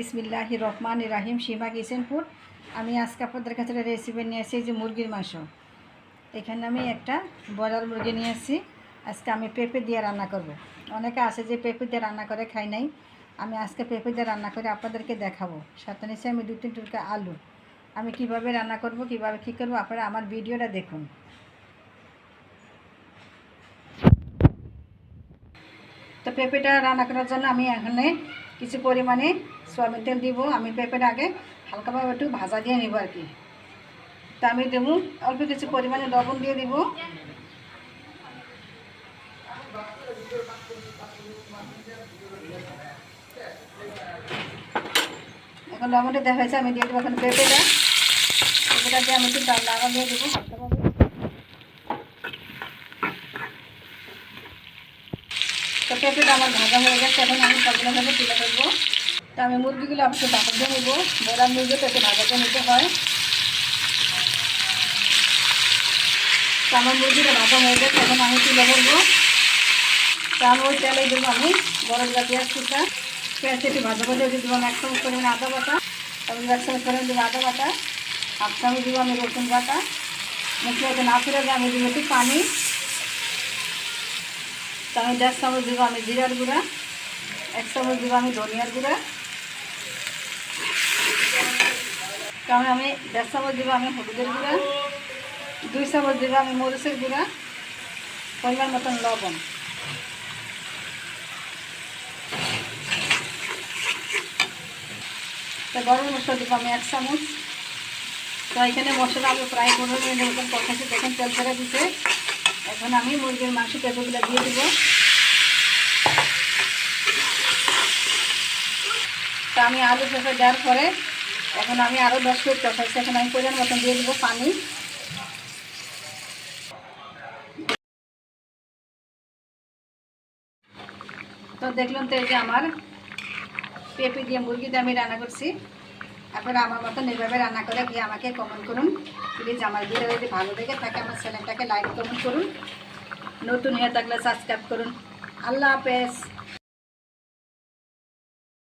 বিসমিল্লাহ রহমান রাহিম, সীমা কিচেনপুর। আমি আজকে আপনাদের কাছে একটা রেসিপি নিয়ে আসি যে মুরগির মাংস। এখানে আমি একটা ব্রয়লার মুরগি নিয়ে আসছি। আজকে আমি পেঁপে দিয়ে রান্না করব। অনেকে আছে যে পেঁপে দিয়ে রান্না করে খাই নাই। আমি আজকে পেঁপে দিয়ে রান্না করে আপনাদেরকে দেখাবো। সাথে নিচে আমি দু তিন টুকরা আলু। আমি কীভাবে রান্না করব, কীভাবে কী করব, আপনারা আমার ভিডিওটা দেখুন। তো পেঁপেটা রান্না করার জন্য আমি এখানে কিছু পরিমাণে সয়াবিন তেল দিব, আমি পেঁপেটা আগে হালকাভাবে একটু ভাজা দিয়ে নেব আর কি। তা আমি দেবো, অল্প কিছু পরিমাণে লবণ দিয়ে দিব। এখন লবণটা দেখা হয়েছে আমি দিয়ে দেবো এখন পেঁপেটা। পেঁপেটা দিয়ে আমি একটু ডাল লাগা দিয়ে দেবো, হালকাভাবে। তো পেঁপেটা আমার ভাজা হয়ে গেছে, এখন আমি সবগুলো ভাবে তুলে ফেলব তো আমি মুরগিগুলো অবশ্যই দিয়ে নেব। বড়ার মুরগি পেঁপে ভাজাতে নিতে হয়। তো আমার মুরগিটা ভাজা হয়ে গেছে, এখন আমি তুলে ফেলব তো আমি ওই তেলে দেবো আমি বড় পেঁয়াজ কুচা। পেঁয়াজ একটু ভাজা ভাজা দিয়ে দেবো আমি এক চামচ পরিমাণে আদা বাটা। তারপর এক চামচ পরিমাণে দেবো আদা বাটা। হাফ দেবো আমি রসুন বাটা। মশলাতে না ফিরে আমি দেবো একটু পানি। তো আমি দেড় চামচ দেবো আমি জিরার গুঁড়া, এক চামচ দেবো আমি ধনিয়ার গুঁড়া। কারণ আমি দেড় চামচ দেবো আমি হলুদের গুঁড়া, দুই চামচ দেবো আমি মরিচের গুঁড়া, পরিমাণ মতন লবণ। তো গরম মশলা দেবো আমি এক চামচ। তো এখানে মশলা আমি প্রায় পনেরো মিনিটের মতন কষাচ্ছি, দেখেন তেল ছেড়ে দিতে এখন আমি মুরগির মাংস পেঁপেগুলো দিয়ে দিব। তো আমি আলু পেঁপে দেওয়ার পরে এখন আমি আরও দশ মিনিট কষাচ্ছি এখন আমি পরিমাণ মতন দিয়ে দেবো পানি। তো দেখলাম তো এই যে আমার পেঁপে দিয়ে মুরগি দিয়ে আমি রান্না করছি। আপনারা আমার মতন এইভাবে রান্না করে গিয়ে আমাকে কমেন্ট করুন। প্লিজ আমার ভিডিও যদি ভালো লেগে থাকে, আমার চ্যানেলটাকে লাইক কমেন্ট করুন। নতুন হয়ে থাকলে সাবস্ক্রাইব করুন। আল্লাহ হাফেজ।